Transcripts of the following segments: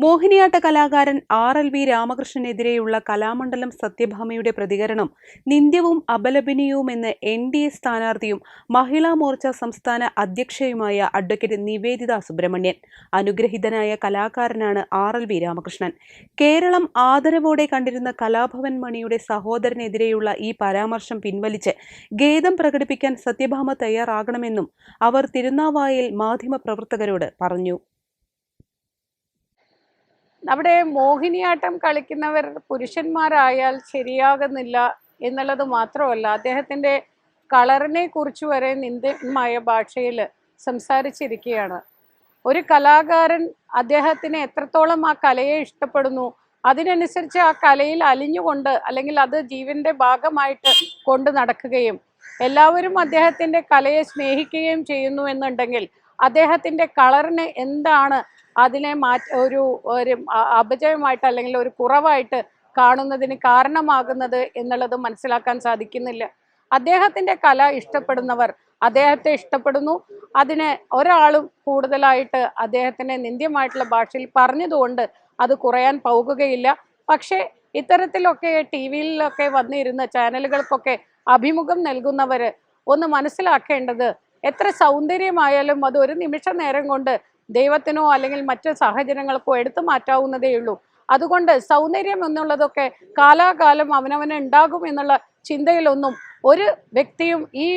മോഹിനിയാട്ട കലാകാരൻ R L V രാമകൃഷ്ണനെതിരെയുള്ള കലാമണ്ഡലം സത്യഭാമയുടെ പ്രതികരണം നിന്ദ്യവും അപലപനീയവുമെന്ന് എൻ ഡി എ സ്ഥാനാർത്ഥിയും മഹിളാ മോർച്ച സംസ്ഥാന അധ്യക്ഷയുമായ അഡ്വക്കേറ്റ് നിവേദിത സുബ്രഹ്മണ്യൻ അനുഗ്രഹീതനായ കലാകാരനാണ് R L V Ramakrishnan. Keralam ആദരവോടെ കണ്ടിരുന്ന കലാഭവൻ മണിയുടെ സഹോദരനെതിരെയുള്ള ഈ പരാമർശം പിൻവലിച്ച് ഖേദം പ്രകടിപ്പിക്കാൻ സത്യഭാമ തയ്യാറാകണമെന്നും അവർ തിരുനാവായയിൽ മാധ്യമപ്രവർത്തകരോട് പറഞ്ഞു. അവിടെ മോഹിനിയാട്ടം കളിക്കുന്നവർ പുരുഷന്മാരായാൽ ശരിയാകുന്നില്ല എന്നുള്ളത് മാത്രമല്ല അദ്ദേഹത്തിന്റെ കളറിനെ കുറിച്ച് വരെ നിന്ദമായ ഭാഷയിൽ സംസാരിച്ചിരിക്കുകയാണ്. ഒരു കലാകാരൻ അദ്ദേഹത്തിന് എത്രത്തോളം ആ കലയെ ഇഷ്ടപ്പെടുന്നു അതിനനുസരിച്ച് ആ കലയിൽ അലിഞ്ഞുകൊണ്ട് അല്ലെങ്കിൽ അത് ജീവന്റെ ഭാഗമായിട്ട് കൊണ്ട് നടക്കുകയും എല്ലാവരും അദ്ദേഹത്തിന്റെ കലയെ സ്നേഹിക്കുകയും ചെയ്യുന്നു എന്നുണ്ടെങ്കിൽ അദ്ദേഹത്തിന്റെ കളറിന് എന്താണ് അതിനെ മാറ്റ ഒരു ഒരു അപജയമായിട്ട് അല്ലെങ്കിൽ ഒരു കുറവായിട്ട് കാണുന്നതിന് കാരണമാകുന്നത് എന്നുള്ളത് മനസ്സിലാക്കാൻ സാധിക്കുന്നില്ല. അദ്ദേഹത്തിന്റെ കല ഇഷ്ടപ്പെടുന്നവർ അദ്ദേഹത്തെ ഇഷ്ടപ്പെടുന്നു. അതിന് ഒരാളും കൂടുതലായിട്ട് അദ്ദേഹത്തിനെ നിന്ദ്യമായിട്ടുള്ള ഭാഷയിൽ പറഞ്ഞതുകൊണ്ട് അത് കുറയാൻ പോകുകയില്ല. പക്ഷേ ഇത്തരത്തിലൊക്കെ ടി വിയിലൊക്കെ വന്നിരുന്ന ചാനലുകൾക്കൊക്കെ അഭിമുഖം നൽകുന്നവർ ഒന്ന് മനസ്സിലാക്കേണ്ടത് എത്ര സൗന്ദര്യമായാലും അത് ഒരു നിമിഷ നേരം കൊണ്ട് ദൈവത്തിനോ അല്ലെങ്കിൽ മറ്റു സാഹചര്യങ്ങൾക്കോ എടുത്തു മാറ്റാവുന്നതേ ഉള്ളൂ. അതുകൊണ്ട് സൗന്ദര്യം എന്നുള്ളതൊക്കെ കാലാകാലം അവനവന് ഉണ്ടാകും എന്നുള്ള ചിന്തയിലൊന്നും ഒരു വ്യക്തിയും ഈ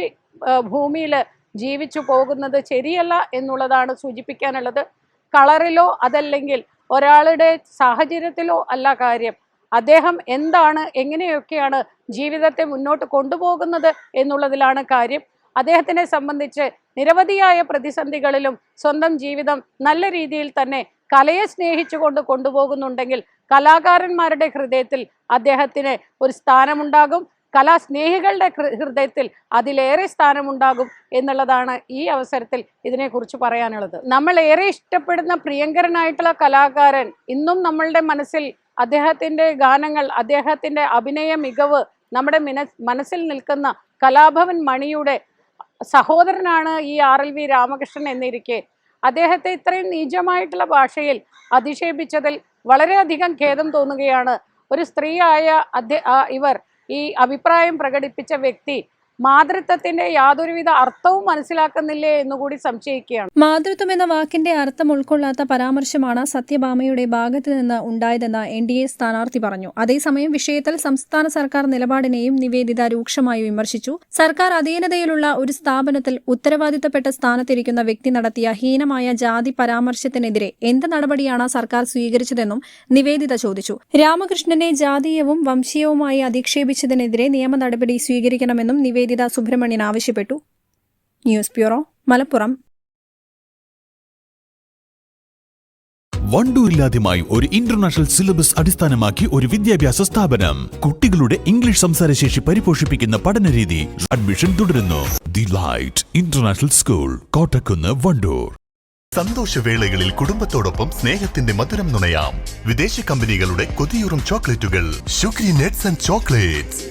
ഭൂമിയിൽ ജീവിച്ചു പോകുന്നത് ശരിയല്ല എന്നുള്ളതാണ് സൂചിപ്പിക്കാനുള്ളത്. കളറിലോ അതല്ലെങ്കിൽ ഒരാളുടെ സാഹചര്യത്തിലോ അല്ല കാര്യം. അദ്ദേഹം എന്താണ് എങ്ങനെയൊക്കെയാണ് ജീവിതത്തെ മുന്നോട്ട് കൊണ്ടുപോകുന്നത് എന്നുള്ളതിലാണ് കാര്യം. അദ്ദേഹത്തിനെ സംബന്ധിച്ച് നിരവധിയായ പ്രതിസന്ധികളിലും സ്വന്തം ജീവിതം നല്ല രീതിയിൽ തന്നെ കലയെ സ്നേഹിച്ചുകൊണ്ട് കൊണ്ടുപോകുന്നുണ്ടെങ്കിൽ കലാകാരന്മാരുടെ ഹൃദയത്തിൽ അദ്ദേഹത്തിന് ഒരു സ്ഥാനമുണ്ടാകും. കലാസ്നേഹികളുടെ ഹൃദയത്തിൽ അതിലേറെ സ്ഥാനമുണ്ടാകും എന്നുള്ളതാണ് ഈ അവസരത്തിൽ ഇതിനെക്കുറിച്ച് പറയാനുള്ളത്. നമ്മൾ ഏറെ ഇഷ്ടപ്പെടുന്ന പ്രിയങ്കരനായിട്ടുള്ള കലാകാരൻ ഇന്നും നമ്മളുടെ മനസ്സിൽ അദ്ദേഹത്തിന്റെ ഗാനങ്ങൾ അദ്ദേഹത്തിന്റെ അഭിനയ മികവ് നമ്മുടെ മനസ്സിൽ നിൽക്കുന്ന കലാഭവൻ മണിയുടെ സഹോദരനാണ് ഈ ആർ എൽ വി രാമകൃഷ്ണൻ എന്നിരിക്കെ അദ്ദേഹത്തെ ഇത്രയും നീചമായിട്ടുള്ള ഭാഷയിൽ അധിക്ഷേപിച്ചതിൽ വളരെയധികം ഖേദം തോന്നുകയാണ്. ഒരു സ്ത്രീയായ ഇവർ ഈ അഭിപ്രായം പ്രകടിപ്പിച്ച വ്യക്തി മാതൃത്വത്തിന്റെ യാതൊരുവിധ അർത്ഥവും മനസ്സിലാക്കുന്നില്ലേ എന്നുകൂടി സംശയിക്കുകയാണ്. മാതൃത്വം എന്ന വാക്കിന്റെ അർത്ഥം ഉൾക്കൊള്ളാത്ത പരാമർശമാണ് സത്യഭാമയുടെ ഭാഗത്ത് നിന്ന് ഉണ്ടായതെന്ന് എൻ ഡി എ സ്ഥാനാർത്ഥി പറഞ്ഞു. അതേസമയം വിഷയത്തിൽ സംസ്ഥാന സർക്കാർ നിലപാടിനെയും നിവേദിത രൂക്ഷമായി വിമർശിച്ചു. സർക്കാർ അധീനതയിലുള്ള ഒരു സ്ഥാപനത്തിൽ ഉത്തരവാദിത്തപ്പെട്ട സ്ഥാനത്തിരിക്കുന്ന വ്യക്തി നടത്തിയ ഹീനമായ ജാതി പരാമർശത്തിനെതിരെ എന്ത് നടപടിയാണ് സർക്കാർ സ്വീകരിച്ചതെന്നും നിവേദിത ചോദിച്ചു. രാമകൃഷ്ണനെ ജാതീയവും വംശീയവുമായി അധിക്ഷേപിച്ചതിനെതിരെ നിയമ നടപടി സ്വീകരിക്കണമെന്നും നിവേദിത സുബ്രഹ്മണ്യൻ ആവശ്യപ്പെട്ടു. News bureau Malappuram. വണ്ടൂരിലാദ്യമായി ഒരു ഇന്റർനാഷണൽ സിലബസ് അടിസ്ഥാനമാക്കി ഒരു വിദ്യാഭ്യാസ സ്ഥാപനം. കുട്ടികളുടെ ഇംഗ്ലീഷ് സംസാരശേഷി പരിപോഷിപ്പിക്കുന്ന പഠനരീതി അഡ്മിഷൻ തുടരുന്നു. The light international school Kottakkunnu Wandoor. സന്തോഷവേളകളിൽ കുടുംബത്തോടൊപ്പം സ്നേഹത്തിന്റെ മധുരം നുണയാം. വിദേശ കമ്പനികളുടെ കൊതിയൂറും ചോക്ലേറ്റുകൾ. Sugary nuts and chocolates.